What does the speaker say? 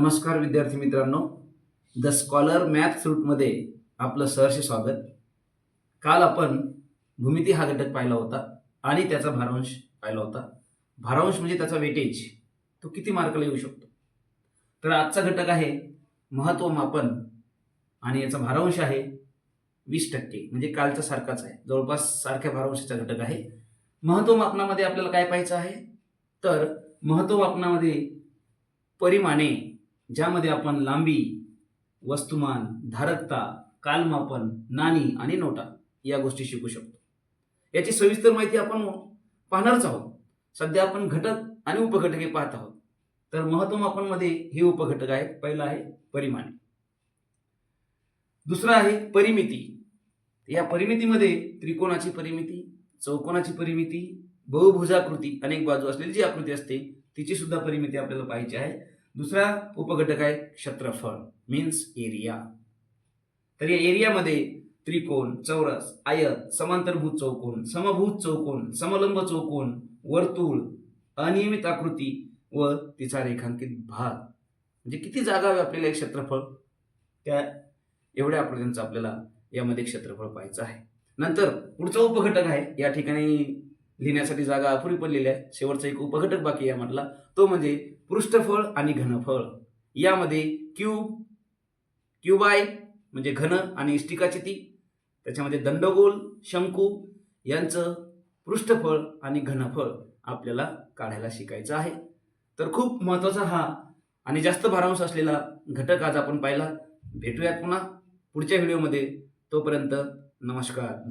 नमस्कार विद्यार्थी मित्रांनो द स्कॉलर मॅथ रूटमध्ये आपलं सहर्ष स्वागत. काल आपण भूमिती हा घटक पाहिला होता आणि त्याचा भारांश पाहिला होता. भारांश म्हणजे त्याचा वेटेज तो किती मार्कला येऊ शकतो? तर आजचा घटक आहे महत्त्व मापन आणि याचा भारांश आहे वीस टक्के म्हणजे कालचा सारखाच आहे. जवळपास सारख्या भारांशाचा घटक आहे. महत्त्व मापनामध्ये आपल्याला काय पाहायचं आहे? तर महत्त्व मापनामध्ये परिमाणे ज्यामध्ये आपण लांबी वस्तुमान धारकता कालमापन नाणी आणि नोटा या गोष्टी शिकू शकतो. याची सविस्तर माहिती आपण पाहणारच आहोत. सध्या आपण घटक आणि उपघटके पाहत आहोत. तर महत्वमापनमध्ये हे उपघटक आहेत. पहिला आहे परिमाणे. दुसरा आहे परिमिती. या परिमितीमध्ये त्रिकोणाची परिमिती चौकोनाची परिमिती बहुभुजाकृती अनेक बाजू असलेली जी आकृती असते तिची सुद्धा परिमिती आपल्याला पाहिजे आहे. दुसरा उपघटक आहे क्षेत्रफळ मीन्स एरिया तर या एरियामध्ये त्रिकोण चौरस आयत समांतरभूत चौकोन समभूत चौकोन समलंब चौकोन वर्तुळ अनियमित आकृती व तिचा रेखांकित भाग. म्हणजे किती जागा व्यापलेलं आहे क्षेत्रफळ? त्या एवढ्या आकृत्यांचं आपल्याला यामध्ये क्षेत्रफळ पाहायचं आहे. नंतर पुढचा उपघटक आहे या ठिकाणी लिहिण्यासाठी जागा अपुरी पडलेली आहे. शेवटचा एक उपघटक बाकी आहे म्हटला. तो म्हणजे पृष्ठफळ आणि घनफळ. यामध्ये क्यूब क्यूबाय म्हणजे घन आणि इष्टिकाची ती. त्याच्यामध्ये दंडगोल शंकू यांचं पृष्ठफळ आणि घनफळ आपल्याला काढायला शिकायचं आहे. तर खूप महत्त्वाचा हा आणि जास्त भारांश असलेला घटक आज आपण पाहिला. भेटूयात पुन्हा पुढच्या व्हिडिओमध्ये. तोपर्यंत नमस्कार.